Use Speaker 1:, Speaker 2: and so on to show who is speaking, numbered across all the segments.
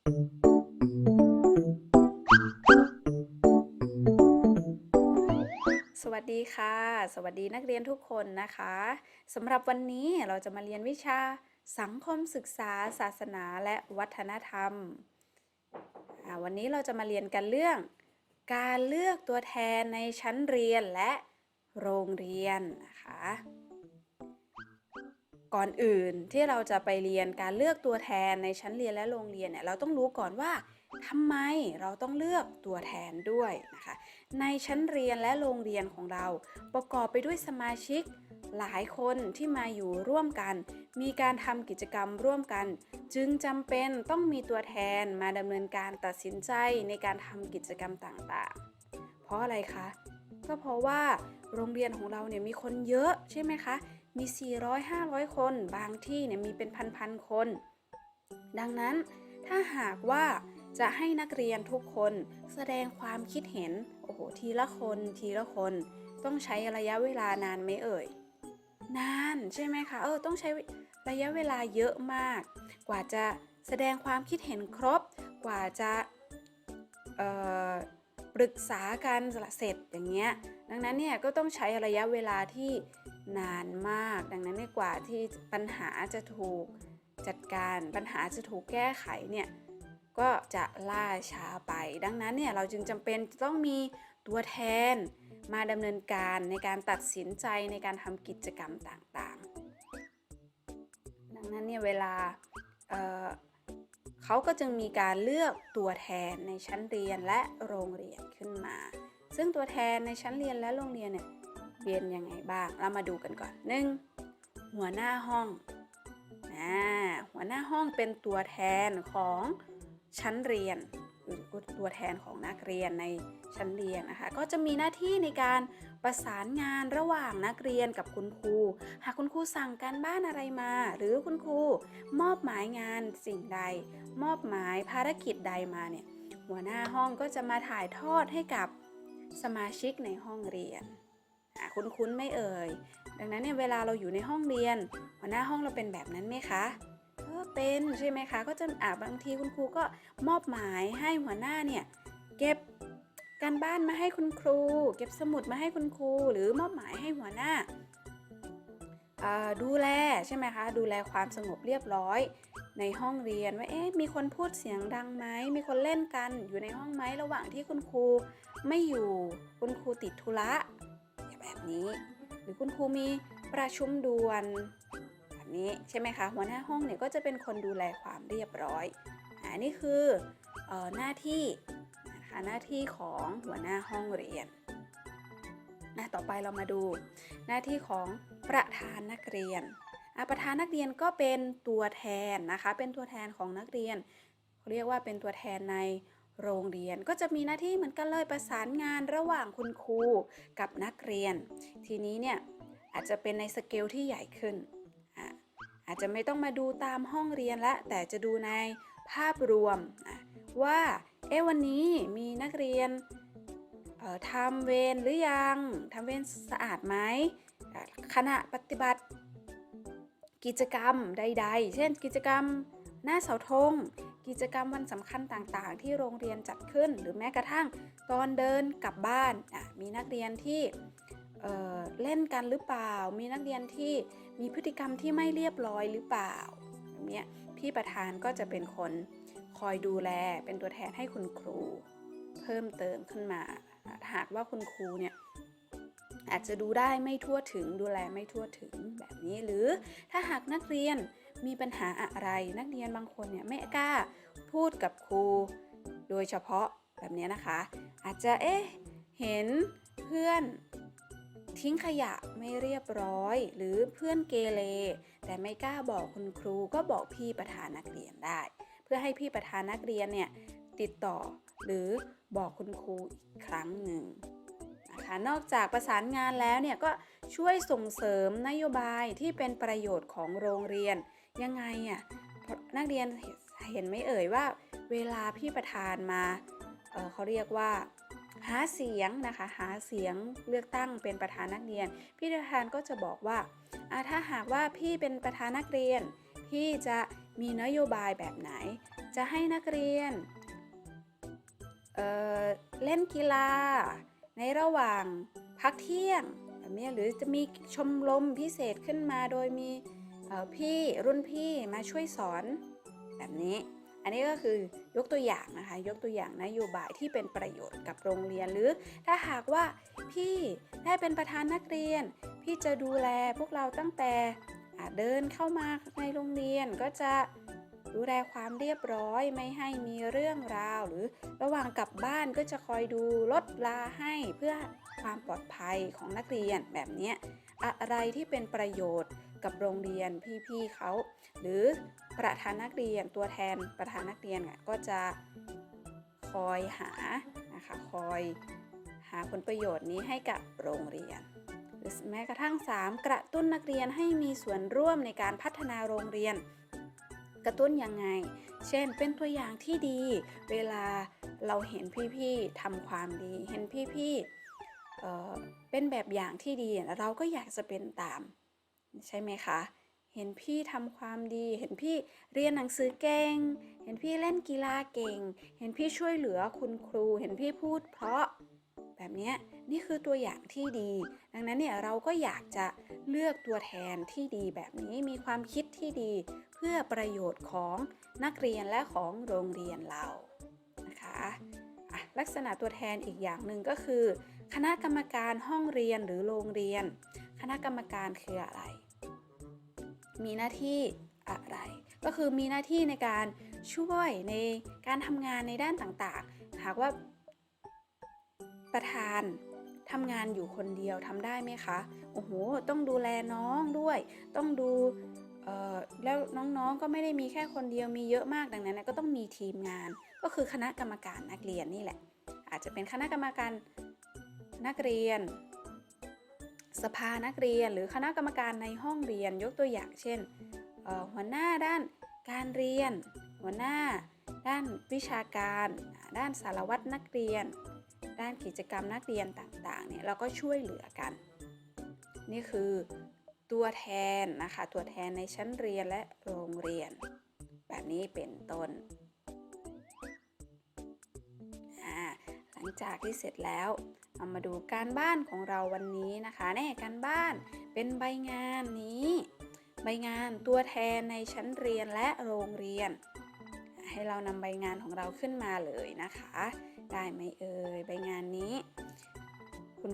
Speaker 1: สวัสดีค่ะ สวัสดีนักเรียนทุกคนนะคะสำหรับวันนี้เราจะมาเรียนวิชาสังคมศึกษา ศาสนาและวัฒนธรรม วันนี้เราจะมาเรียนกันเรื่อง การเลือกตัวแทนในชั้นเรียนและโรงเรียนนะคะ ก่อนอื่นที่เราจะไปเรียนการเลือกตัวแทนในชั้นเรียนและโรงเรียนเนี่ยเราต้องรู้ก่อนว่าทำไมเราต้องเลือกตัวแทนด้วยนะคะ ในชั้นเรียนและโรงเรียนของเรา ประกอบไปด้วยสมาชิกหลายคนที่มาอยู่ร่วมกัน มีการทำกิจกรรมร่วมกัน จึงจำเป็นต้องมีตัวแทนมาดำเนินการตัดสินใจในการทำกิจกรรมต่างๆ เพราะอะไรคะ ก็เพราะว่าโรงเรียนของเราเนี่ยมีคนเยอะใช่ไหมคะ มี 400-500 คน บางที่เนี่ยมีเป็นพันๆคน ดังนั้นถ้าหากว่าจะให้นักเรียนทุกคนแสดงความคิดเห็น โอ้โห ทีละคนทีละคน ต้องใช้ระยะเวลานานไหมเอ่ย นานใช่ไหมคะ เออ ต้องใช้ระยะเวลาเยอะมาก กว่าจะแสดงความคิดเห็นครบ กว่าจะปรึกษากันเสร็จอย่างเงี้ย ดังนั้นเนี่ยก็ต้องใช้ระยะเวลาที่ นานมาก ดังนั้นเนี่ยกว่าที่ปัญหาจะถูกจัดการปัญหาจะถูกแก้ไขเนี่ยก็จะล่าช้าไป ดังนั้นเนี่ยเราจึงจำเป็นจะต้องมีตัวแทนมาดำเนินการในการตัดสินใจในการทำกิจกรรมต่างๆ ดังนั้นเนี่ยเวลาเอ่อเขาก็จึงมีการเลือกตัวแทนในชั้นเรียนและโรงเรียนขึ้นมา ซึ่งตัวแทนในชั้นเรียนและโรงเรียนเนี่ย เป็นยังไงบ้าง เรามาดูกันก่อนหนึ่งหัวหน้าห้องหัวหน้าห้องเป็นตัวแทนของชั้นเรียนหรือตัวแทนของนักเรียนในชั้นเรียนนะคะ ก็จะมีหน้าที่ในการประสานงานระหว่างนักเรียนกับคุณครู หากคุณครูสั่งการบ้านอะไรมา หรือคุณครูมอบหมายงานสิ่งใด มอบหมายภารกิจใดมาเนี่ยหัวหน้าห้องก็จะมาถ่ายทอดให้กับสมาชิกในห้องเรียน คุ้นๆไม่เอ่ย ดังนั้นเนี่ยเวลาเราอยู่ในห้องเรียน หัวหน้าห้องเราเป็นแบบนั้นไหมคะเออเป็นใช่ไหมคะ ก็จะอ่าบางทีคุณครูก็มอบหมายให้หัวหน้าเนี่ยเก็บการบ้านมาให้คุณครู เก็บสมุดมาให้คุณครู หรือมอบหมายให้หัวหน้าดูแลใช่ไหมคะ ดูแลความสงบเรียบร้อย ในห้องเรียนว่าเอ๊ะมีคนพูดเสียงดังไหมมีคนเล่นกันอยู่ในห้องไหมระหว่างที่คุณครูไม่อยู่คุณครูติดธุระ นี้ หรือคุณครูมีประชุมด่วนแบบนี้ใช่ไหมคะหัวหน้าห้องเนี่ยก็จะเป็นคนดูแลความเรียบร้อยอันนี้คือออหน้าที่นะคะหน้าที่ของหัวหน้าห้องเรียนนะต่อไปเรามาดู หน้าที่ของประธานนักเรียนประธานนักเรียนก็เป็นตัวแทนนะคะ เป็นตัวแทนของนักเรียนเขาเรียกว่าเป็นตัวแทนใน โรงเรียนก็จะมีหน้าที่เหมือนกันเลยประสานงานระหว่างคุณครูกับนักเรียน ทีนี้เนี่ยอาจจะเป็นในสเกลที่ใหญ่ขึ้น อาจจะไม่ต้องมาดูตามห้องเรียนละ แต่จะดูในภาพรวมว่า เอ๊ะวันนี้มีนักเรียนทำเวรหรือยังทำเวรสะอาดไหมขณะปฏิบัติกิจกรรมใด ๆ เช่น กิจกรรมหน้าเสาธง กิจกรรมวันสำคัญต่างๆ ที่โรงเรียนจัดขึ้น หรือแม้กระทั่งตอนเดินกลับบ้านอะมีนักเรียนที่เเล่นกันหรือเปล่า มีนักเรียนที่มีพฤติกรรมที่ไม่เรียบร้อยหรือเปล่าแบบเนี้ยพี่ประธานก็จะเป็นคนคอยดูแลเป็นตัวแทนให้คุณครู เพิ่มเติมขึ้นมา หากว่าคุณครูเนี่ยอาจจะดูได้ไม่ทั่วถึงดูแลไม่ทั่วถึงแบบนี้หรือถ้าหากนักเรียน มีปัญหาอะไรนักเรียนบางคนเนี่ยไม่กล้าพูดกับครู โดยเฉพาะแบบนี้นะคะ อาจจะเอ๊ะเห็นเพื่อนทิ้งขยะไม่เรียบร้อย หรือเพื่อนเกเรแต่ไม่กล้าบอกคุณครูก็บอกพี่ประธานนักเรียนได้ เพื่อให้พี่ประธานนักเรียนเนี่ยติดต่อหรือบอกคุณครูอีกครั้งหนึ่งนะคะนอกจากประสานงานแล้วเนี่ยก็ ช่วยส่งเสริมนโยบายที่เป็นประโยชน์ของโรงเรียน ยังไงอะนักเรียนเห็นไหมเอ่ยว่า เวลาพี่ประธานมาเเขาเรียกว่าหาเสียงนะคะหาเสียงเลือกตั้งเป็นประธานนักเรียน พี่ประธานก็จะบอกว่าถ้าหากว่าพี่เป็นประธานนักเรียน พี่จะมีนโยบายแบบไหน จะให้นักเรียนเเล่นกีฬา ในระหว่างพักเที่ยง แบบนี้หรือจะมีชมรมพิเศษขึ้นมาโดยมีพี่รุ่นพี่มาช่วยสอนแบบนี้ อันนี้ก็คือยกตัวอย่างนะคะ ยกตัวอย่างนโยบายที่เป็นประโยชน์กับโรงเรียนหรือถ้าหากว่าพี่ได้เป็นประธานนักเรียน พี่จะดูแลพวกเราตั้งแต่เดินเข้ามาในโรงเรียนก็จะดูแลความเรียบร้อยไม่ให้มีเรื่องราว หรือระหว่างกลับบ้านก็จะคอยดูลดลาให้เพื่อ ความปลอดภัยของนักเรียนแบบนี้อะไรที่เป็นประโยชน์กับโรงเรียนพี่ๆเขาหรือประธานนักเรียนตัวแทนประธานนักเรียนก็จะคอยหานะคะคอยหาผลประโยชน์นี้ให้กับโรงเรียน หรือแม้กระทั่ง 3 กระตุ้นนักเรียนให้มีส่วนร่วมในการพัฒนาโรงเรียน กระตุ้นยังไง เช่น เป็นตัวอย่างที่ดี เวลาเราเห็นพี่ๆทำความดี เห็นพี่ๆ เเป็นแบบอย่างที่ดีเราก็อยากจะเป็นตาม ใช่ไหมคะ เห็นพี่ทำความดี เห็นพี่เรียนหนังสือเก่ง เห็นพี่เล่นกีฬาเก่ง เห็นพี่ช่วยเหลือคุณครู เห็นพี่พูดเพราะแบบนี้นี่คือตัวอย่างที่ดี ดังนั้นเนี่ยเราก็อยากจะเลือกตัวแทนที่ดีแบบนี้มีความคิดที่ดี เพื่อประโยชน์ของนักเรียนและของโรงเรียนเรานะคะ ลักษณะตัวแทนอีกอย่างหนึ่งก็คือ คณะกรรมการห้องเรียนหรือโรงเรียน คณะกรรมการคืออะไร มีหน้าที่อะไร ก็คือมีหน้าที่ในการช่วยในการทำงานในด้านต่างๆ หากว่าประธานทำงานอยู่คนเดียวทำได้ไหมคะ โอ้โห ต้องดูแลน้องด้วย ต้องดู แล้วน้องๆก็ไม่ได้มีแค่คนเดียวมีเยอะมากดังนั้น ก็ต้องมีทีมงาน ก็คือคณะกรรมการนักเรียนนี่แหละ อาจจะเป็นคณะกรรมการนักเรียน สภานักเรียน หรือคณะกรรมการในห้องเรียนยกตัวอย่างเช่นหัวหน้าด้านการเรียน หัวหน้า ด้านวิชาการ ด้านสารวัตรนักเรียน ด้านกิจกรรมนักเรียนต่างๆเนี่ยเราก็ช่วยเหลือกัน นี่คือ ตัวแทนนะคะ ตัวแทนในชั้นเรียนและโรงเรียน แบบนี้เป็นต้นอ่าหลังจากที่เสร็จแล้วเรามาดูการบ้านของเราวันนี้นะคะแน่การบ้านเป็นใบงานนี้ ใบงานตัวแทนในชั้นเรียนและโรงเรียน ให้เรานำใบงานของเราขึ้นมาเลยนะคะ ได้ไหมเอ่ยใบงานนี้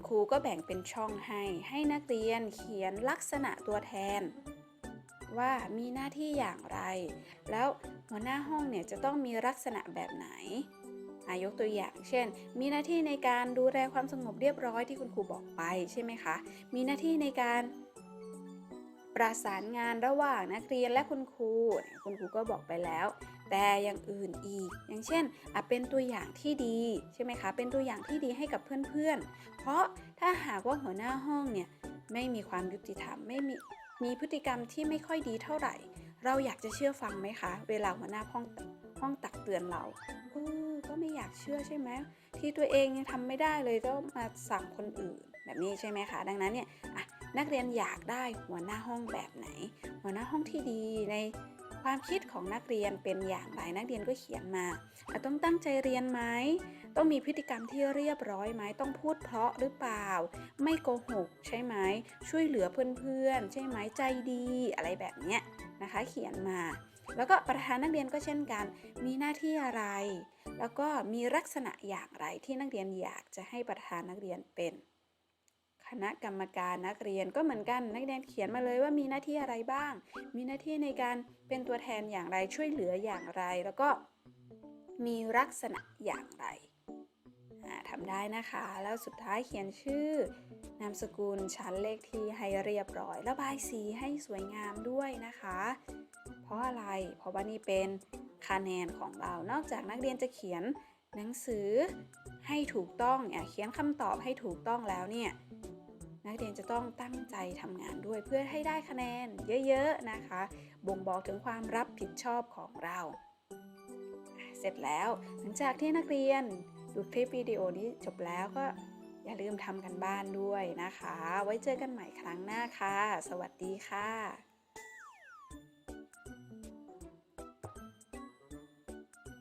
Speaker 1: ครูก็แบ่งเป็นช่องให้ ให้นักเรียนเขียนลักษณะตัวแทน ว่ามีหน้าที่อย่างไร แล้วหัวหน้าห้องเนี่ยจะต้องมีลักษณะแบบไหนอายกตัวอย่าง เช่น มีหน้าที่ในการดูแลความสงบเรียบร้อยที่คุณครูบอกไปใช่ไหมคะ มีหน้าที่ในการประสานงานระหว่างนักเรียนและคุณครู คุณครูก็บอกไปแล้ว แต่อย่างอื่นอีก อย่างเช่นอะเป็นตัวอย่างที่ดีใช่ไหมคะ เป็นตัวอย่างที่ดีให้กับเพื่อนๆ เพราะถ้าหากว่าหัวหน้าห้องเนี่ยไม่มีความยุติธรรมไม่มีมีพฤติกรรมที่ไม่ค่อยดีเท่าไหร่ เราอยากจะเชื่อฟังไหมคะ เวลาหัวหน้าห้องห้องตักเตือนเราเออก็ไม่อยากเชื่อใช่ไหมที่ตัวเองยังทำไม่ได้เลยก็มาสั่งคนอื่นแบบนี้ใช่ไหมคะ ดังนั้นเนี่ยนักเรียนอยากได้หัวหน้าห้องแบบไหน หัวหน้าห้องที่ดีใน ความคิดของนักเรียนเป็นอย่างไรนักเรียนก็เขียนมาต้องตั้งใจเรียนไหมต้องมีพฤติกรรมที่เรียบร้อยไหมต้องพูดเพราะหรือเปล่า ไม่โกหกใช่ไหมช่วยเหลือเพื่อนๆใช่ไหมใจดีอะไรแบบเนี้ยนะคะ เขียนมา แล้วก็ประธานนักเรียนก็เช่นกัน มีหน้าที่อะไร แล้วก็มีลักษณะอย่างไรที่นักเรียนอยากจะให้ประธานนักเรียนเป็น คณะกรรมการนักเรียนก็เหมือนกันนักเรียนเขียนมาเลยว่ามีหน้าที่อะไรบ้าง มีหน้าที่ในการเป็นตัวแทนอย่างไรช่วยเหลืออย่างไร แล้วก็มีลักษณะอย่างไรทำได้นะคะ แล้วสุดท้ายเขียนชื่อนามสกุลชั้นเลขที่ให้เรียบร้อยระบายสีให้สวยงามด้วยนะคะ เพราะอะไร เพราะว่านี่เป็นคะแนนของเรา นอกจากนักเรียนจะเขียนหนังสือให้ถูกต้องเขียนคำตอบให้ถูกต้องแล้วเนี่ย นักเรียนจะต้องตั้งใจทำงานด้วยเพื่อให้ได้คะแนนเยอะๆนะคะ บ่งบอกถึงความรับผิดชอบของเรา เสร็จแล้วหลังจากที่นักเรียนดูคลิปวิดีโอนี้จบแล้วก็อย่าลืมทำกันบ้านด้วยนะคะ ไว้เจอกันใหม่ครั้งหน้าค่ะ สวัสดีค่ะ